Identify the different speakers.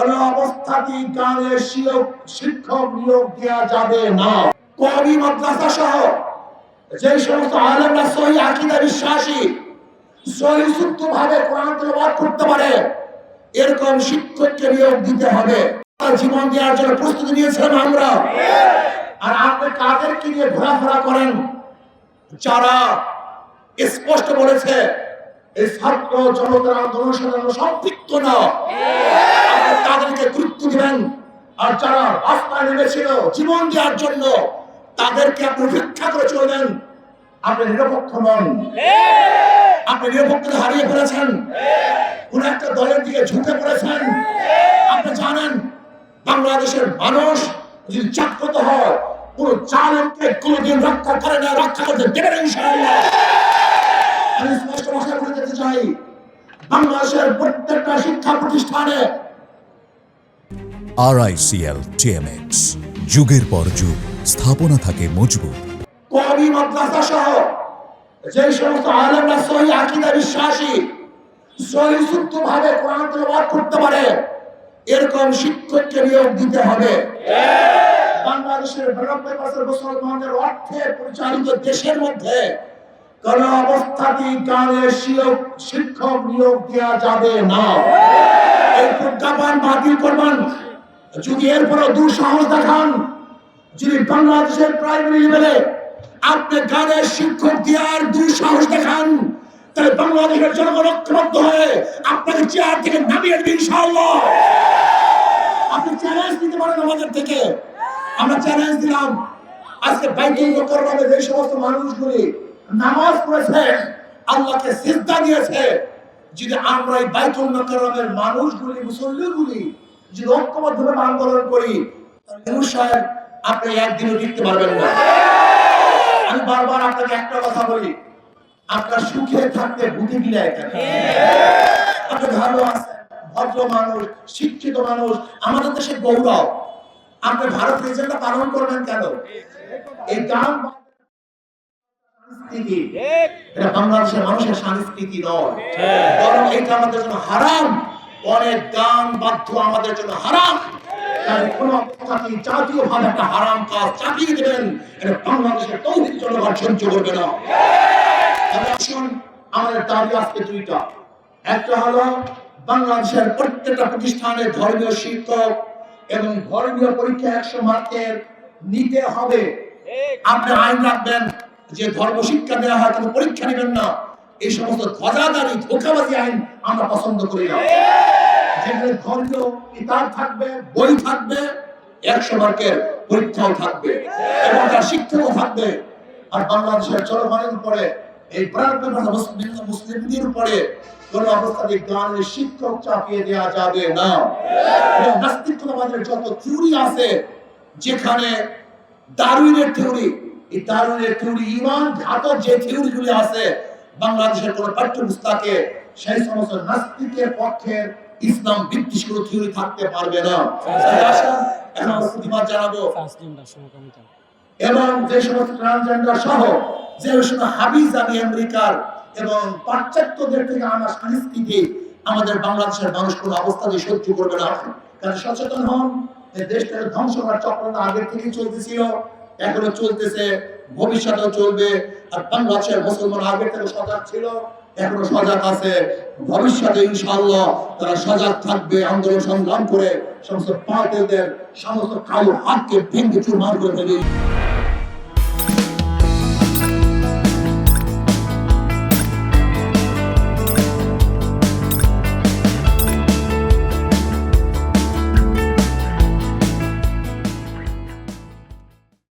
Speaker 1: কোন অবস্থাতেই গানের শিক্ষক নিয়োগ দেওয়া যাবে না। কবি, মাদ্রাসা সহ যে সমস্ত আলেমরা সহি আকিদা বিশ্বাসী, সহি শুদ্ধ ভাবে কোরআন তেলাওয়াত করতে পারে, এরকম শিক্ষককে নিয়োগ দিতে হবে। জীবন দেওয়ার জন্য প্রস্তুতি নিয়েছিলাম আমরা। আর আপনি কাদেরকে নিয়ে ঘোরাফেরা করেন? যারা স্পষ্ট বলেছে, এই ছাত্র জনতার আন্দোলনের সাথে সম্পৃক্ত না। তাদেরকে গুরুত্ব দিবেন। আর যারা রাস্তায় নেমেছিল জীবন দেওয়ার জন্য, তাদেরকে আপনি উপেক্ষা করে চলবেন। আপনি নিরপেক্ষ নন। আপনি নিরপেক্ষতা হারিয়ে ফেলেছেন। কোন একটা দলের দিকে ঝুঁকে পড়েছেন। আপনি জানেন, বাংলাদেশের মানুষ যদি জাগ্রত হয় জালেমকে কোনদিন রক্ষা করে না, রক্ষা করতে দেবে না ইনশাআল্লাহ। আমি স্পষ্ট বলে চাই, বাংলাদেশের প্রত্যেকটা শিক্ষা প্রতিষ্ঠানে
Speaker 2: আরআইসিএল টিএমএক্স যুগের পর যুগ, স্থাপনা থাকে মজবুত।
Speaker 1: কবি মাদ্রাসা সহ যে সমস্ত আলেমরা সহি আকিদা বিশ্বাসী, সহি শুদ্ধ ভাবে কোরআন তেলাওয়াত করতে পারে, এরকম শিক্ষককে নিয়োগ দিতে হবে। বাংলাদেশের বিরানব্বই পার্সেন্ট মুসলমানদের অর্থে পরিচালিত দেশের মধ্যে কোন অবস্থাতেই শিক্ষক শিক্ষক নিয়োগ দেওয়া যাবে না। এই প্রজ্ঞাপন বাতিল করবেন। যদি এরপরও দুঃসাহস দেখান, যিনি বাংলাদেশের প্রাইমারি লেভেলে আপনি গানের শিক্ষক দেওয়ার দুঃসাহস দেখান, তাহলে বাংলাদেশের জনগণ হয়ে আপনাকে চেয়ার থেকে নামিয়ে আপনি চ্যালেঞ্জ দিতে পারেন আমাদের থেকে। আমরা চ্যালেঞ্জ দিলাম। আজকে বাইকিং করবে যে সমস্ত মানুষগুলি নামাজ পড়েছে, আল্লাহকে সিজদা দিয়েছে, যদি আমরা এই বাইতুল মোকাররমের মানুষগুলি, মুসল্লিগুলি যদি ঐক্যবদ্ধভাবে আন্দোলন করি তাহলে সাহেব আপনি একদিনও টিকতে পারবেন না। আমি বারবার আপনাকে একটা কথা বলি আপনার সুখে থাকতে গিলা এখানে আপনি ভালো আছেন ভদ্র মানুষ শিক্ষিত মানুষ আমাদের দেশের গৌরব। আপনি ভারত এজেন্ডা পালন করবেন কেন? এই গান সংস্কৃতি এটা বাংলাদেশের মানুষের সংস্কৃতি নয়। বরং এটা আমাদের জন্য হারাম। অনেক গান বাধ্য আমাদের জন্য হারাম। বাংলাদেশের প্রত্যেকটা প্রতিষ্ঠানে ধর্মীয় শিক্ষক এবং ধর্মীয় পরীক্ষা একশো মার্কের নিতে হবে। আপনি আইন রাখবেন যে ধর্ম শিক্ষা দেওয়া হয়, কোনো পরীক্ষা নেবেন না। এই সমস্ত ধ্বজাদারি ধোকাবাজি আইন আমরা পছন্দ করি না। যেখানে ধর্মীয় কিতাব থাকবে, বই থাকবে, একশো মার্কের পরীক্ষাও থাকবে, এবং তার শিক্ষকও থাকবে। আর বাংলাদেশের উপরে, এই মুসলিমদের উপরে কোন অবস্থাতে গানের শিক্ষক চাপিয়ে দেওয়া যাবে না। নাস্তিকতাবাদের যত থিওরি আছে, যেখানে দারুইনের থিওরি এই দারুইনের থিওরি ইমান ঘাতক যে থিওরিগুলি আছে, বাংলাদেশের কোন সেই সমস্ত নাস্তিকের পক্ষের ইসলাম বিদ্বেষ কোনো থিওরি থাকতে পারবে না। এখন প্রতিবাদ জানাব। এবং যে সমস্ত ট্রান্সজেন্ডার সহ যে সমস্ত হাবিজ আমি আমেরিকার এবং পাশ্চাত্যদের থেকে আনা সংস্কৃতি আমাদের বাংলাদেশের মানুষ কোনো অবস্থাতে সহ্য করবে না। কারণ সচেতন হন যে দেশটাকে ধ্বংস করার আগের থেকেই চলতেছিল এখনও চলতেছে ভবিষ্যতেও চলবে আর বাংলাদেশের মুসলমান আগের থেকে সজাগ ছিল। এখনও সজাগ আছে। ভবিষ্যতে ইনশাআল্লাহ তারা সজাগ থাকবে, আন্দোলন সংগ্রাম করে সমস্ত পার্টিদের, সমস্ত কালো হাতকে ভেঙে চুরমার করে দেবে।